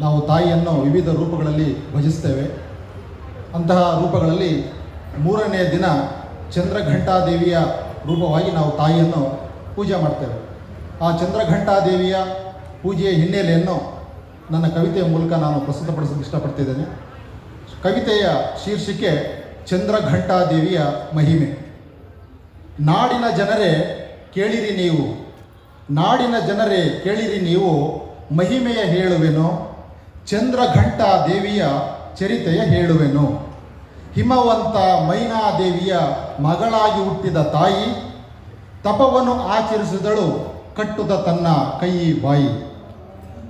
ನಾವು ತಾಯಿಯನ್ನು ವಿವಿಧ ರೂಪಗಳಲ್ಲಿ ಭಜಿಸ್ತೇವೆ ಅಂತಹ ರೂಪಗಳಲ್ಲಿ ಮೂರನೇ ದಿನ ಚಂದ್ರಘಂಟಾದೇವಿಯ ರೂಪವಾಗಿ ನಾವು ತಾಯಿಯನ್ನು ಪೂಜೆ ಮಾಡ್ತೇವೆ. ಆ ಚಂದ್ರಘಂಟಾದೇವಿಯ ಪೂಜೆಯ ಹಿನ್ನೆಲೆಯನ್ನು ನನ್ನ ಕವಿತೆಯ ಮೂಲಕ ನಾನು ಪ್ರಸ್ತುತಪಡಿಸಲು ಇಷ್ಟಪಡ್ತಿದ್ದೇನೆ. ಕವಿತೆಯ ಶೀರ್ಷಿಕೆ ಚಂದ್ರಘಂಟಾದೇವಿಯ ಮಹಿಮೆ. ನಾಡಿನ ಜನರೇ ಕೇಳಿರಿ ನೀವು. ನಾಡಿನ ಜನರೇ ಕೇಳಿರಿ ನೀವು. ಮಹಿಮೆಯ ಹೇಳುವೆನು ಚಂದ್ರಘಂಟಾ ದೇವಿಯ ಚರಿತೆಯ ಹೇಳುವೆನು. ಹಿಮವಂತ ಮೈನಾದೇವಿಯ ಮಗಳಾಗಿ ಹುಟ್ಟಿದ ತಾಯಿ ತಪವನ್ನು ಆಚರಿಸಿದಳು ಕಟ್ಟುದ ತನ್ನ ಕೈ ಬಾಯಿ.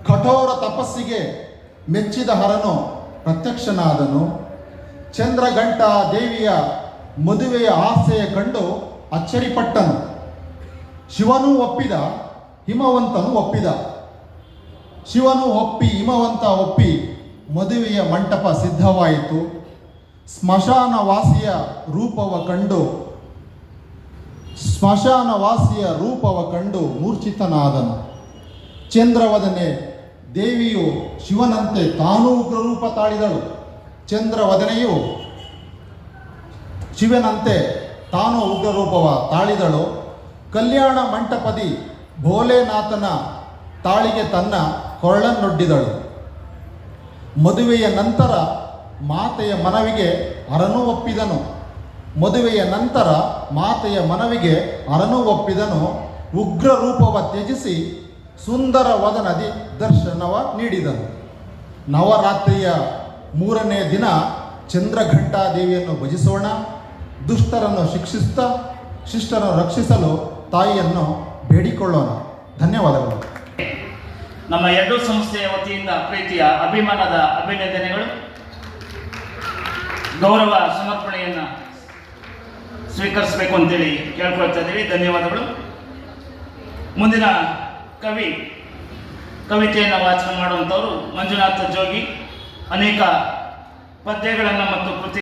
ಕಠೋರ ತಪಸ್ಸಿಗೆ ಮೆಚ್ಚಿದ ಹರನು ಪ್ರತ್ಯಕ್ಷನಾದನು. ಚಂದ್ರಘಂಟ ದೇವಿಯ ಮದುವೆಯ ಆಸೆಯ ಕಂಡು ಅಚ್ಚರಿಪಟ್ಟನು. ಶಿವನೂ ಒಪ್ಪಿದ, ಹಿಮವಂತನು ಒಪ್ಪಿದ. ಶಿವನು ಒಪ್ಪಿ, ಹಿಮವಂತ ಒಪ್ಪಿ ಮದುವೆಯ ಮಂಟಪ ಸಿದ್ಧವಾಯಿತು. ಸ್ಮಶಾನ ವಾಸಿಯ ರೂಪವ ಕಂಡು ಸ್ಮಶಾನ ವಾಸಿಯ ರೂಪವ ಕಂಡು ಮೂರ್ಛಿತನಾದನು. ಚಂದ್ರವದನೆ ದೇವಿಯು ಶಿವನಂತೆ ತಾನೂ ಉಗ್ರರೂಪ ತಾಳಿದಳು. ಚಂದ್ರವದನೆಯು ಶಿವನಂತೆ ತಾನು ಉಗ್ರರೂಪವ ತಾಳಿದಳು. ಕಲ್ಯಾಣ ಮಂಟಪದಿ ಭೋಲೆನಾಥನ ತಾಳಿಗೆ ತನ್ನ ಕೊರಳನ್ನೊಡ್ಡಿದಳು ಮದುವೆಯ ನಂತರ ಮಾತೆಯ ಮನವಿಗೆ ಅರನು ಒಪ್ಪಿದನು. ಮದುವೆಯ ನಂತರ ಮಾತೆಯ ಮನವಿಗೆ ಅರನು ಒಪ್ಪಿದನು. ಉಗ್ರ ರೂಪವ ತ್ಯಜಿಸಿ ಸುಂದರ ವದನದಿ ದರ್ಶನವ ನೀಡಿದನು. ನವರಾತ್ರಿಯ ಮೂರನೇ ದಿನ ಚಂದ್ರಘಂಟಾದೇವಿಯನ್ನು ಭಜಿಸೋಣ, ದುಷ್ಟರನ್ನು ಶಿಕ್ಷಿಸುತ್ತಾ ಶಿಷ್ಟರನ್ನು ರಕ್ಷಿಸಲು ತಾಯಿಯನ್ನು ಬೇಡಿಕೊಳ್ಳೋಣ. ಧನ್ಯವಾದಗಳು. ನಮ್ಮ ಎರಡು ಸಂಸ್ಥೆಯ ವತಿಯಿಂದ ಪ್ರೀತಿಯ ಅಭಿಮಾನದ ಅಭಿನಂದನೆಗಳು. ಗೌರವ ಸಮರ್ಪಣೆಯನ್ನು ಸ್ವೀಕರಿಸಬೇಕು ಅಂತೇಳಿ ಕೇಳ್ಕೊಳ್ತಾ ಇದ್ದೀವಿ. ಧನ್ಯವಾದಗಳು. ಮುಂದಿನ ಕವಿ, ಕವಿತೆಯನ್ನು ವಾಚನ ಮಾಡುವಂಥವರು ಮಂಜುನಾಥ ಜೋಗಿ. ಅನೇಕ ಪದ್ಯಗಳನ್ನು ಮತ್ತು ಕೃತಿ